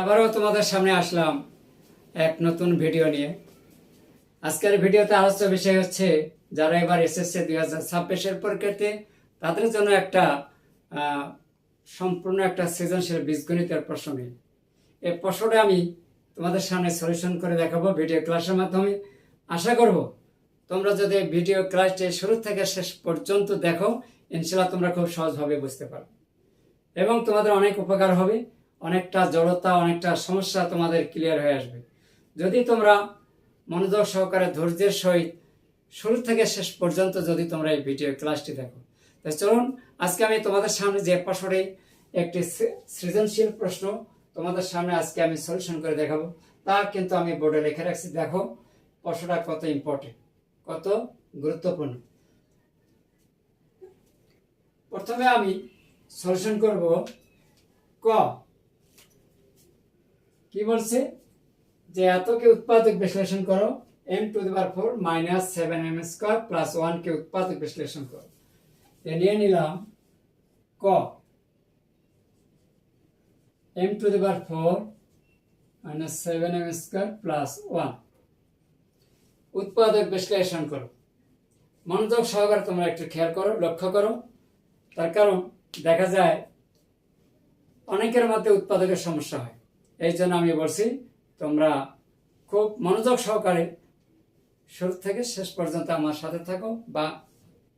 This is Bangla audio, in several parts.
আবারও তোমাদের সামনে আসলাম এক নতুন ভিডিও নিয়ে। আজকের ভিডিওতে আলোচ্য বিষয় হচ্ছে, যারা এবার এসএসসি দুই হাজার ছাব্বিশের পরীক্ষাতে তাদের জন্য একটা সম্পূর্ণ একটা সৃজনশীল বীজগণিতের প্রশ্ন নিয়ে। এই প্রশ্নটা আমি তোমাদের সামনে সলিউশন করে দেখাবো ভিডিও ক্লাসের মাধ্যমে। আশা করব তোমরা যদি ভিডিও ক্লাসটি শুরু থেকে শেষ পর্যন্ত দেখো ইনশাল্লাহ তোমরা খুব সহজভাবে বুঝতে পারবে। এবং তোমাদের অনেক উপকার হবে। অনেকটা জড়তা, অনেকটা সমস্যা তোমাদের ক্লিয়ার হয়ে আসবে। যদি তোমরা মনোযোগ সহকারে ধৈর্যের সহিত শুরু থেকে শেষ পর্যন্ত যদি তোমরা এই ভিডিও ক্লাসটি দেখো, তো চলুন, আজকে আমি তোমাদের সামনে যে প্রশ্নটি একটি সৃজনশীল প্রশ্ন তোমাদের সামনে আজকে আমি সলিউশন করে দেখাবো, তা কিন্তু আমি বোর্ডে লিখে রাখছি। দেখো প্রশ্নটা কত ইম্পর্টেন্ট কত গুরুত্বপূর্ণ। প্রথমে আমি সলিউশন করব ক। কি বলছে? যে এতকে উৎপাদক বিশ্লেষণ করো M to the power four minus seven M square plus one কে উৎপাদক বিশ্লেষণ করো। নিয়ে নিলাম ক। M to the power four minus seven M square plus one উৎপাদক বিশ্লেষণ করো। মনোযোগ সহকারে তোমরা একটু খেয়াল করো, লক্ষ্য করো। তার কারণ দেখা যায়, অনেকের মধ্যে উৎপাদকের সমস্যা হয়। এই জন্য আমি বলছি, তোমরা খুব মনোযোগ সহকারে শুরু থেকে শেষ পর্যন্ত আমার সাথে থাকো বা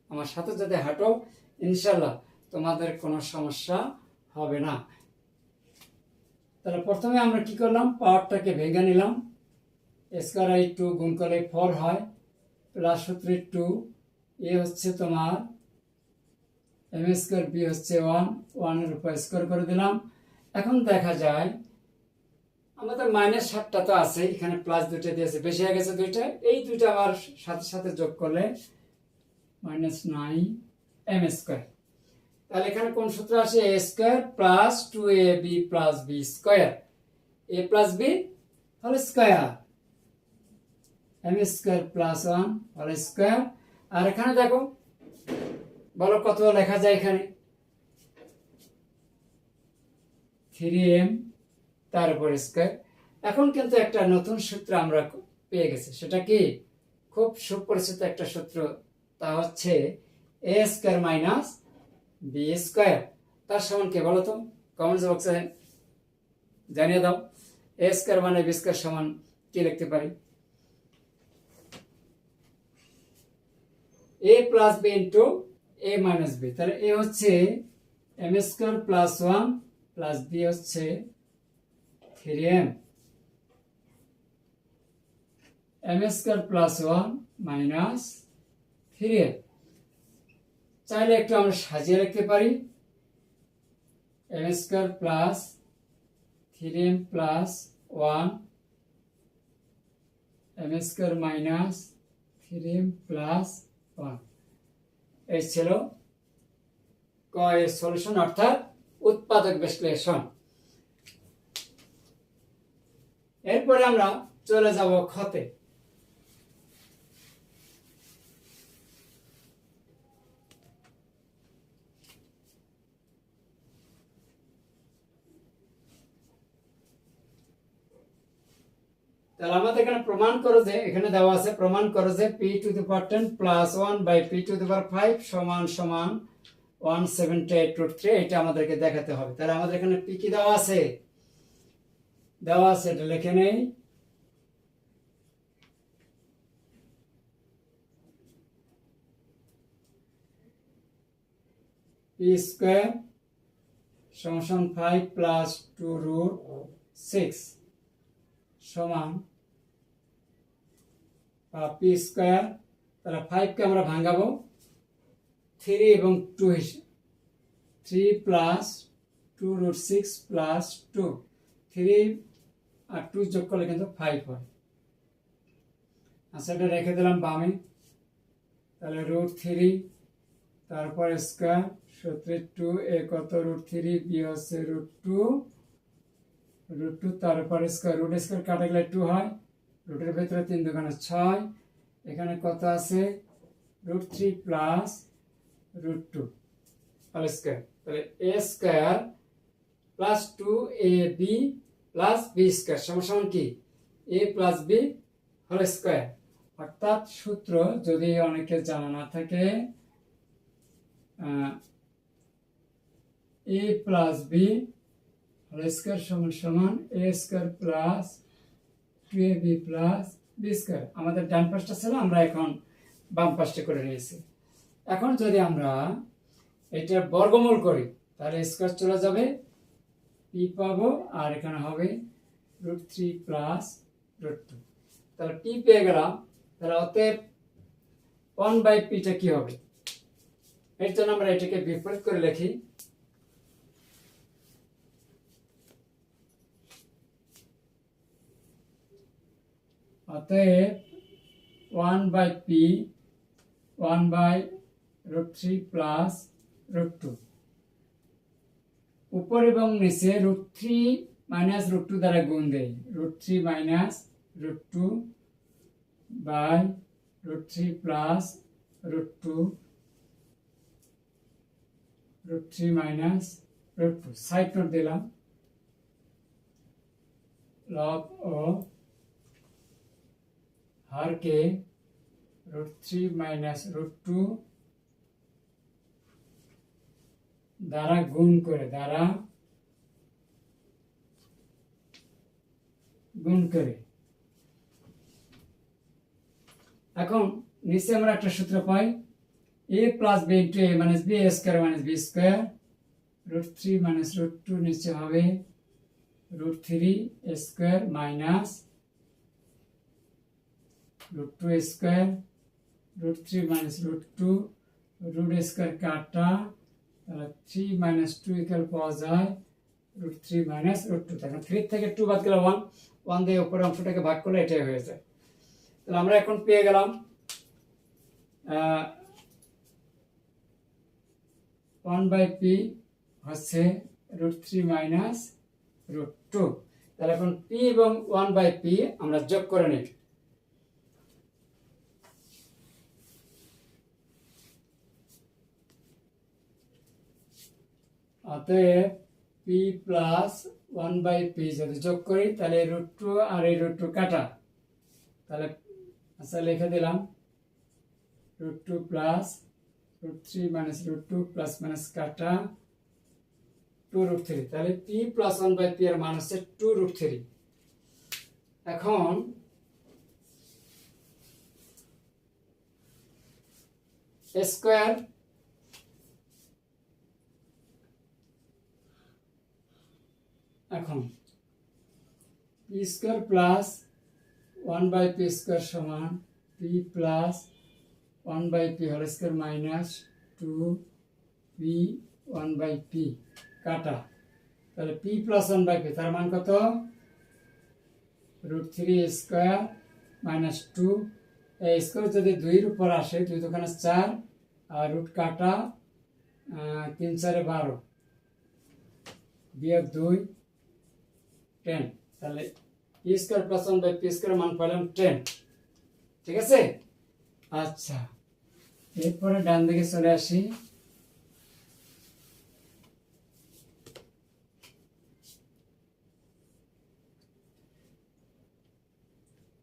আমার সাথে যদি হাঁটো ইনশাল্লাহ তোমাদের কোনো সমস্যা হবে না। তাহলে প্রথমে আমরা কি করলাম? পাওয়ারটাকে ভেঙে নিলাম। স্কোয়ার আই টু গুণ করে ফোর হয়, প্লাস সূত্রে টু, এ হচ্ছে তোমার, এম স্কোয়ার বি হচ্ছে ওয়ান, ওয়ানের উপর স্কোয়ার করে দিলাম। এখন দেখা যায় আমাদের মাইনাস সাতটা তো আছে, এখানে প্লাস দুইটা দিয়েছে, বেশি হয়ে গেছে দুইটা। এই দুইটা আবার সাথে সাথে যোগ করলে মাইনাস নাইন এম স্কোয়ার তাহলে এখানে কোন সূত্র আসে? A square plus two A B plus B square A plus B হল square M square plus one হল স্কোয়ার আর এখানে দেখো, বলো কত লেখা যায় এখানে? থ্রি এম তার উপর স্কোয়ার। এখন কিন্তু একটা নতুন সূত্র আমরা পেয়ে গেছি। সেটা কি? খুব সুপরিচিত একটা সূত্র। তা হচ্ছে a square minus b square তার সমান কে বলো তো? কমেন্টস বক্সে জানিয়ে দাও। এ স্কোয়ার মানে বি স্কোয়ার সমান কি লিখতে পারি? A plus b into a minus b তাহলে এ হচ্ছে m square plus one plus b হচ্ছে three m m plus one minus three m চাইলে একটু আমরা সাজিয়ে রাখতে পারি। M square plus three m plus one m square minus three plus one এই ছিল ক সলিউশন অর্থাৎ উৎপাদক বিশ্লেষণ। এরপরে আমরা চলে যাব খতে তাহলে আমাদের এখানে প্রমাণ করো যে, এখানে দেওয়া আছে, প্রমাণ করো যে P to the power ten plus one by P to the power five সমান সমান one seventy eight two three এটা আমাদেরকে দেখাতে হবে। তাহলে আমাদের এখানে পি কি দেওয়া আছে? দেওয়া আছে, এটা লিখে নেই। পি স্কোয়ার সমান five plus two root six সমান পি স্কোয়ার তাহলে ফাইভকে আমরা ভাঙাবো। থ্রি এবং টু হিসেবে three plus two root six plus two three আর টু যোগ করলে কিন্তু ফাইভ হয়। আচ্ছা এটা রেখে দিলাম বামে। তাহলে রুট থ্রি তারপর স্কোয়ার সূত্রে টু এ কত? রুট থ্রি বি হচ্ছে রুট টু রুট টু তারপর স্কোয়ার রুট স্কোয়ার কাটা গেলে টু হয়। রুটের ভেতরে তিন দোকানে ছয়, এখানে কত আছে? Root three plus root two whole square তাহলে A square plus two A B plus B square, সমান কি? A plus B whole square. অর্থাৎ সূত্র যদি অনেকে জানা না থাকে A plus B whole square সমান সমান A square plus two A B plus B square. আমাদের ডান পাশটা ছিল, আমরা এখন বাম পাশটা করে নিয়েছি। এখন যদি আমরা এটার বর্গমূল করি, তাহলে স্কোয়ার চলে যাবে পি পাবো আর এখানে হবে root three plus root two. তাহলে পি পেয়ে গেলাম। তাহলে অতএব ওয়ান বাই পিটা কি হবে? এর জন্য আমরা এটাকে বিপরীত করে লিখি। অতএব one by P, one by root three plus root two. উপর এবং নিচে root three minus root two দ্বারা গুণ দেয় root three minus root two by root three plus root two, root three minus root two. Side note দিলাম। লব ও হরকে root three minus root two দ্বারা গুণ করে, দ্বারা গুণ করে। এখন নিচে আমরা একটা সূত্র পাই A plus B into A minus B A square minus B square root three minus root two নিচে হবে root three square minus root 2 square root 3 minus root 2 root square কাটা তাহলে 3 minus 2 ইকুয়াল পাওয়া যায় 3 minus root 2 তখন 3 থেকে 2 বাদ গেলে 1 1 দিয়ে উপরের অংশটাকে ভাগ করলে এটাই হয়ে যায়। তাহলে আমরা এখন পেয়ে গেলাম ওয়ান বাই পি হচ্ছে root three minus root two তাহলে এখন পি এবং ওয়ান বাই পি আমরা যোগ করে নিই। অতএব P plus one by P যদি যোগ করি, তাহলে রুট টু আর এই রুট টু কাটা। তাহলে আচ্ছা লিখে দিলাম। Root two plus root three minus root two plus minus কাটা টু রুট থ্রি তাহলে P plus one by P এর মান হচ্ছে টু রুট থ্রি এখন স্কোয়ার এখন P square plus one by P square সমান P plus one by P whole square minus two P one by P কাটা। তাহলে P plus one by P তার মান কত? Root three square minus two এই স্কোয়ার যদি দুইয়ের উপর আসে, দুই দোকানে চার, আর রুট কাটা তিন চারে বারো, বিয়োগ দুই টেন তাহলে P square plus one by P square মান পেলাম টেন ঠিক আছে? আচ্ছা। এরপরে ডান দিকে চলে আসি।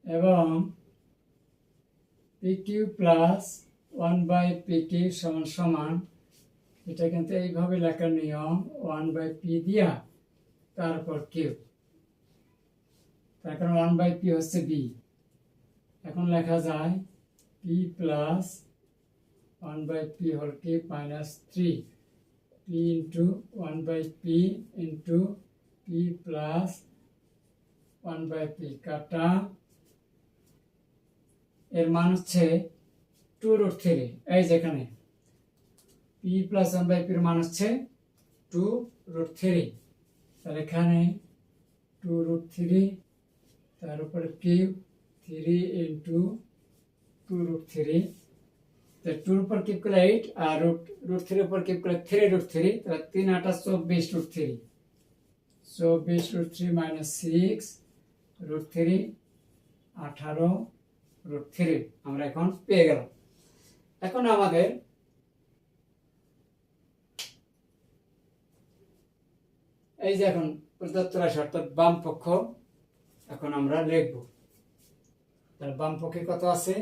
এবং P Q plus one by P Q সমান সমান, এটা কিন্তু এইভাবে লেখার নিয়ম ওয়ান বাই পি দিয়া, তারপর কিউ কারণ ওয়ান বাই পি হচ্ছে বি এখন লেখা যায় P plus one by P হল কি minus three P into one by P into P plus one by P কাটা। এর মান হচ্ছে টু রুট থ্রি এই যেখানে পি প্লাস ওয়ান বাই পির মান হচ্ছে টু রুট থ্রি তাহলে এখানে টু রুট থ্রি তার উপরে cube three into two root three টুর উপর কিউব করলে এইট আর রুট রুট থ্রির উপর কিউব করলে থ্রি রুট থ্রি তাহলে তিন আটা চব্বিশ রুট থ্রি চব্বিশ root three minus six root three আঠারো রুট থ্রি আমরা এখন পেয়ে গেলাম। এখন আমাদের এই যে এখন প্রদত্ত রাশি অর্থাৎ বাম পক্ষ। এখন আমরা লিখব তাহলে বাম পক্ষে কত আছে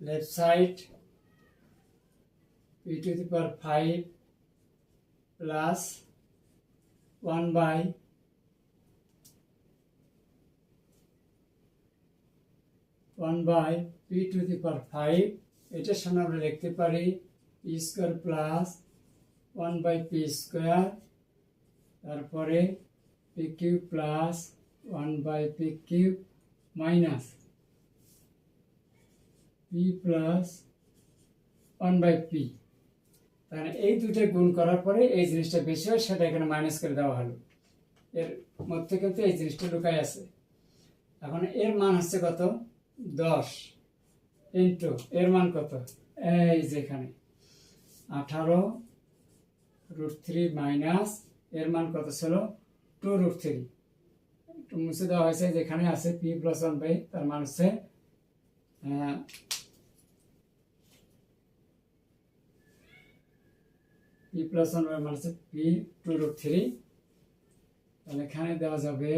left side p to the power 5 plus 1 by one by P to the power five এটার সামনে আমরা লিখতে পারি P square plus one by P square তারপরে P Q plus one by P Q minus P plus one by P তাহলে এই দুটো গুণ করার পরে এই জিনিসটা বেশি হয়, সেটা এখানে মাইনাস করে দেওয়া হলো। এর মধ্যে কিন্তু এই জিনিসটা লুকাই আছে। এখন এর মান হচ্ছে কত? দশ ইন্টু এর মান কত? এই যেখানে আঠারো রুট থ্রি মাইনাস এর মান কত ছিল? টু রুট থ্রি একটু মুছে দেওয়া হয়েছে যেখানে আছে পি প্লাস ওয়ান বাই তার মান হচ্ছে পি প্লাস ওয়ান বাই মান হচ্ছে পি টু রুট থ্রি তাহলে এখানে দেওয়া যাবে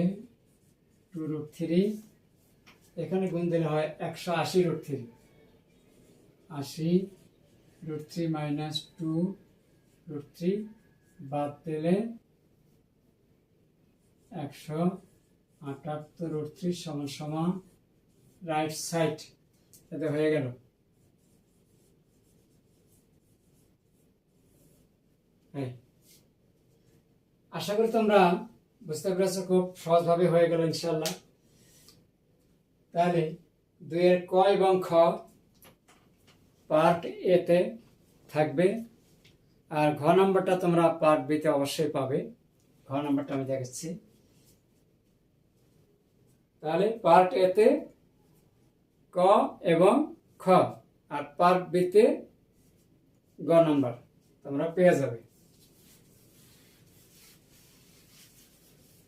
টু রুট থ্রি এখানে গুণ দিলে হয় একশো আশি রুট থ্রি আশি root three minus two root three বাদ দিলে একশো আটাত্তর রুট থ্রি সমান সমান রাইট সাইড এতে হয়ে গেল। আশা করি তোমরা বুঝতে পেরেছ, খুব সহজভাবে হয়ে গেল ইনশাল্লাহ তাহলে দুইয়ের ক এবং খ পার্ট এতে থাকবে। আর ঘ নম্বরটা তোমরা পার্ট বিতে অবশ্যই পাবে। ঘ নম্বরটা আমি দেখাচ্ছি। তাহলে পার্ট এতে ক এবং খ, আর পার্ট বিতে গ নম্বর। তোমরা পেয়ে যাবে।